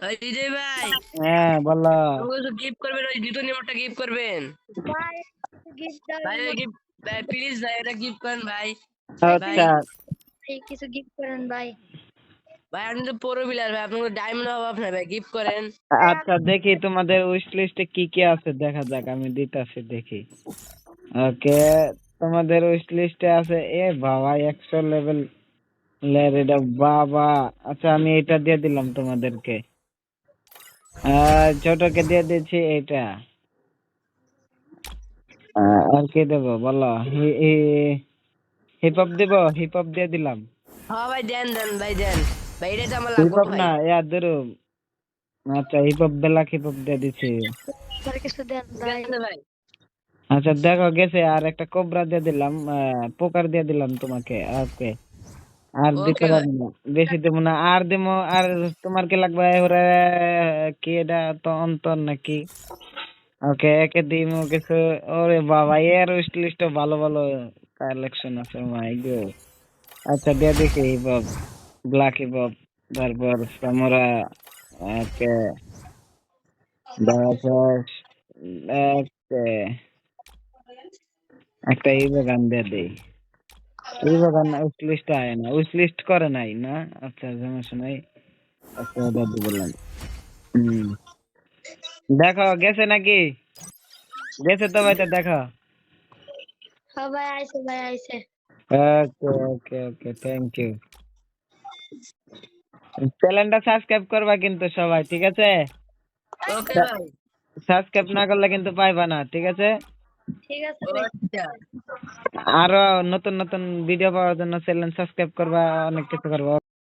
ওই ভাই হ্যাঁ বলো। গিফট করবেন ওই জুতো নিয়মটা গিফট করবেন। ভাই ভাই ওই গিফট ভাই প্লিজ ভাই এটা গিফট করেন ভাই। আচ্ছা। কিছু গিফট করেন ভাই। ভাই আপনি তো প্রো বিলার ভাই আপনাকে ডায়মন্ড অভাব না ভাই গিফট করেন। আচ্ছা দেখি তোমাদের উইশ লিস্টে কি কি আছে দেখা যাক আমি দিতাছি দেখি। ওকে তোমাদের উইশ লিস্টে আছে এ বাবা একশো লেভেল এটা বাবা। আচ্ছা আমি এটা দিয়ে দিলাম তোমাদেরকে। ছোটকে দিয়ে দিচ্ছি এটা। আর কি দেবো বলো? হিপ হপ দেবো? হিপ হপ দিয়ে দিলাম। হ্যাঁ ভাই দেন দেন ভাই দেন। ভাই এটা তো আমার হিপ হপ না ইয়া ধরো আচ্ছা hip hop black hip hop দিয়ে কিছু দেন ভাই। আচ্ছা দেখো গেছে আর একটা কোবরা দিয়ে দিলাম পোকার দিয়ে দিলাম তোমাকে ওকে আর দিতে পারব না বেশি দেবো না। আর দেবো আর তোমার কি লাগবে? ওরা কি এটা? তো অন্তর নাকি? ওকে একে দিমো কিছু। ওরে বাবা এর উইশ লিস্ট ভালো ভালো কালেকশন আছে মাই গো আচ্ছা দিয়ে দেখি hip hop black hip hop তারপর সামোরা ওকে ওকে। একটা ইভো গান দিয়ে দেই। উইশ লিস্ট আয় না উইশ লিস্ট করে নাই না? আচ্ছা সমস্যা নাই আচ্ছা দিলাম হুম। দেখো গেছে নাকি? গেছে তো ভাইটা দেখো। হ্যাঁ ভাই আইছে ভাই আইছে। Okay okay okay thank you চ্যানেলটা সাবস্ক্রাইব করবা কিন্তু সবাই ঠিক আছে? ওকে ভাই। সাবস্ক্রাইব না করলে কিন্তু পাইবা না ঠিক আছে? ঠিক আছে আচ্ছা। আরও নতুন নতুন ভিডিও পাওয়ার জন্য চ্যানেল সাবস্ক্রাইব করবা অনেক কিছু করবা।